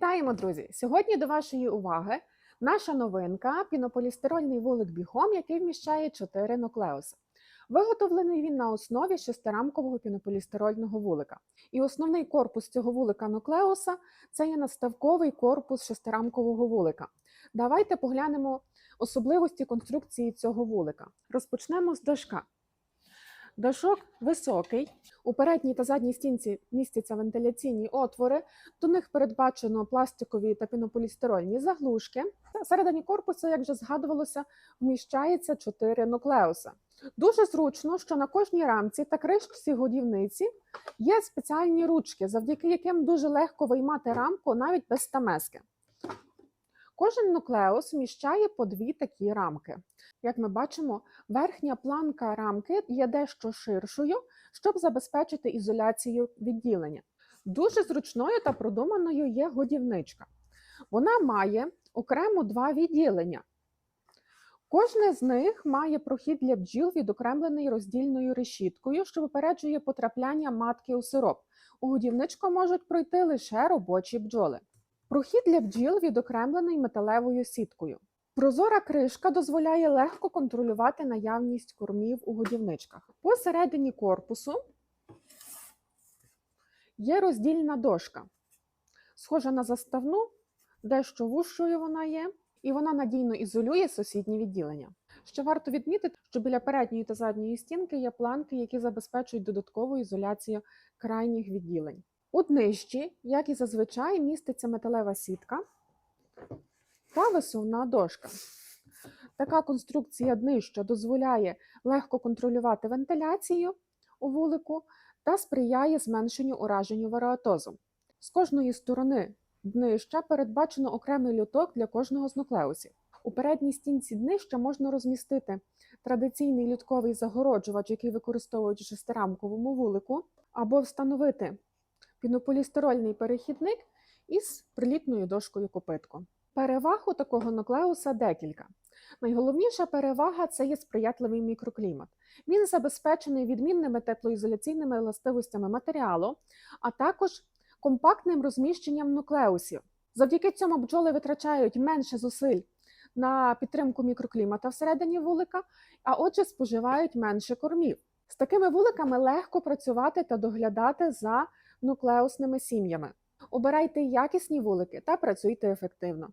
Вітаємо, друзі! Сьогодні до вашої уваги наша новинка пінополістирольний вулик бігом, який вміщає 4 нуклеуси. Виготовлений він на основі шестирамкового пінополістирольного вулика. І основний корпус цього вулика нуклеуса це є наставковий корпус шестирамкового вулика. Давайте поглянемо особливості конструкції цього вулика. Розпочнемо з дашка. Дашок високий. У передній та задній стінці містяться вентиляційні отвори. До них передбачено пластикові та пінополістирольні заглушки. Всередині корпусу, як вже згадувалося, вміщається 4 нуклеуси. Дуже зручно, що на кожній рамці та кришці годівниці є спеціальні ручки, завдяки яким дуже легко виймати рамку навіть без стамески. Кожен нуклеус вміщає по дві такі рамки. Як ми бачимо, верхня планка рамки є дещо ширшою, щоб забезпечити ізоляцію відділення. Дуже зручною та продуманою є годівничка. Вона має окремо два відділення. Кожне з них має прохід для бджіл, відокремлений роздільною решіткою, що випереджує потрапляння матки у сироп. У годівничку можуть пройти лише робочі бджоли. Прохід для бджіл відокремлений металевою сіткою. Прозора кришка дозволяє легко контролювати наявність кормів у годівничках. Посередині корпусу є роздільна дошка, схожа на заставну, дещо вужчою вона є, і вона надійно ізолює сусідні відділення. Ще варто відмітити, що біля передньої та задньої стінки є планки, які забезпечують додаткову ізоляцію крайніх відділень. У днищі, як і зазвичай, міститься металева сітка та висувна дошка. Така конструкція днища дозволяє легко контролювати вентиляцію у вулику та сприяє зменшенню ураженню вареатозу. З кожної сторони днища передбачено окремий люток для кожного з нуклеусів. У передній стінці днища можна розмістити традиційний лютковий загороджувач, який використовують у шестирамковому вулику, або встановити пінополістирольний перехідник із прилітною дошкою копитку. Переваг у такого нуклеуса декілька. Найголовніша перевага це є сприятливий мікроклімат. Він забезпечений відмінними теплоізоляційними властивостями матеріалу, а також компактним розміщенням нуклеусів. Завдяки цьому бджоли витрачають менше зусиль на підтримку мікроклімата всередині вулика, а отже, споживають менше кормів. З такими вуликами легко працювати та доглядати за нуклеусними сім'ями. Обирайте якісні вулики та працюйте ефективно.